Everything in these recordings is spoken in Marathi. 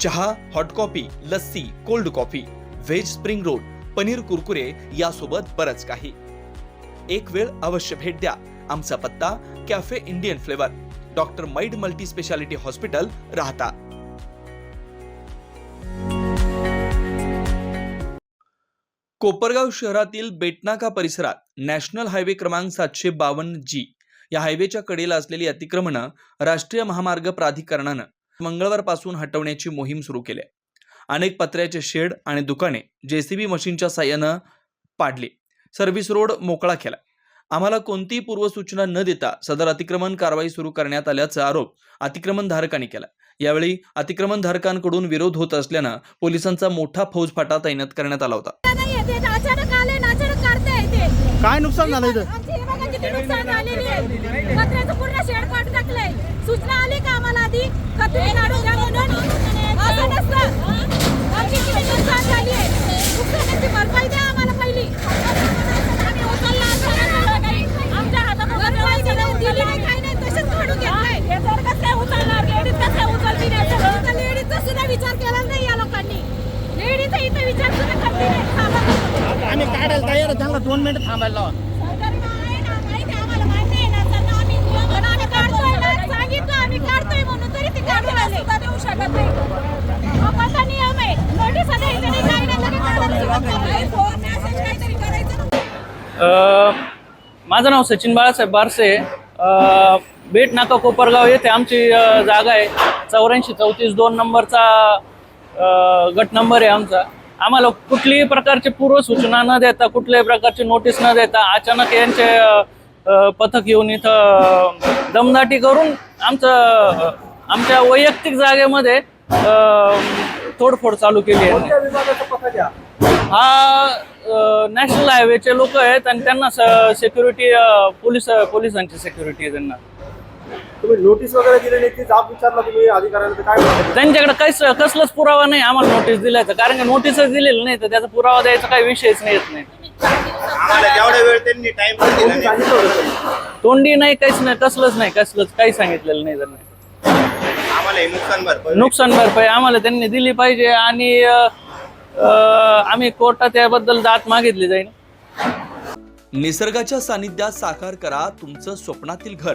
चहा hot coffee lassi cold coffee veg spring roll paneer kurkure यासोबत बरंच काही. एक वेळ अवश्य भेट द्या. आमचा पत्ता कॅफे इंडियन फ्लेवर डॉक्टर मैड multi speciality hospital Rahata. Kopargaon शहरातील बेटनाका परिसरात नॅशनल हायवे क्रमांक सातशे बावन्न जी या हायवेच्या कडेला असलेली अतिक्रमणं राष्ट्रीय महामार्ग प्राधिकरणानं मंगळवारपासून हटवण्याची मोहीम सुरू केली. आहे अनेक पत्र्याचे शेड आणि दुकाने जेसीबी मशीनच्या साह्यानं पाडली. सर्व्हिस रोड मोकळा केला. आम्हाला कोणतीही पूर्वसूचना न देता सदर अतिक्रमण कारवाई सुरू करण्यात आल्याचा आरोप अतिक्रमणधारकांनी केला. यावेळी अतिक्रमणधारकांकडून विरोध होत असल्यानं पोलिसांचा मोठा फौजफाटा तैनात करण्यात आला होता. काय नुकसान झालं काढायला. फोन, मेसेज काहीतरी करायचं. अ, माझं नाव सचिन बाळासाहेब बारसे अ, बेट नाका कोपरगाव येथे आमची जागा आहे. चौऱ्याऐंशी चौतीस दोन नंबरचा गट नंबर आहे आमचा. आम्हाला कुठलीही प्रकारची पूर्वसूचना न देता कुठल्याही प्रकारची नोटीस न देता अचानक यांचे पथक येऊन इथं दमदाटी करून आमचं आमच्या वैयक्तिक जागेमध्ये तोडफोड चालू केली आहे. हा? नॅशनल हायवेचे लोक आहेत आणि त्यांना सेक्युरिटी पोलीस पोलिसांची सेक्युरिटी आहे त्यांना. तुम्ही नोटीस वगैरे दिली नाही ती जाब विचारला तुम्ही अधिकाऱ्यांना तर काय म्हणतात त्यांच्याकडे काहीच कसलाच पुरावा नाही आम्हाला नोटीस दिल्याचा कारण की नोटीसच दिलेलं नाही तर त्याचा पुरावा द्यायचा काही विषयच नाही येत नाही. आम्हाला जेवढा वेळ त्यांनी टाइम दिला कोणी नाही सांगितलं होतं का? तोंडी नाही काहीच नाही कसलंच नाही कसलंच काही सांगितलेलं नाही त्यांनी. आम्हाला हे नुकसान भरपाई नुकसान भरपाई आम्हाला त्यांनी दिली पाहिजे आणि अ, अ, आम्ही कोर्टात याबद्दल दात मागितली जाईल. निसर्गाच्या सानिध्यात साकार करा तुमचं स्वप्नातील घर.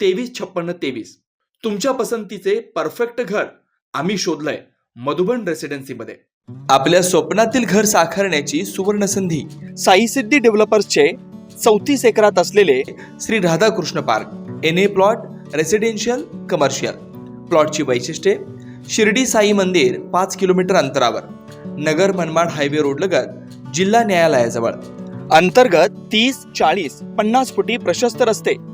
तेवीस छप्पन्न तेवीस. तुमच्या पसंतीचे परफेक्ट घर आम्ही शोधलंय मधुबन रेसिडेन्सीमध्ये आपल्या स्वप्नातील घर साकारण्याची सुवर्ण संधी साई सिद्धी डेव्हलपर्सचे चौतीस एकरात असलेले Shri Radhakrishna park N A plot residential commercial प्लॉटची वैशिष्ट्ये शिर्डी साई मंदिर पाच किलोमीटर अंतरावर नगर मनमाड हायवे रोड लगत जिल्हा न्यायालयाजवळ. अंतर्गत तीस चाळीस पन्नास फुटी प्रशस्त रस्ते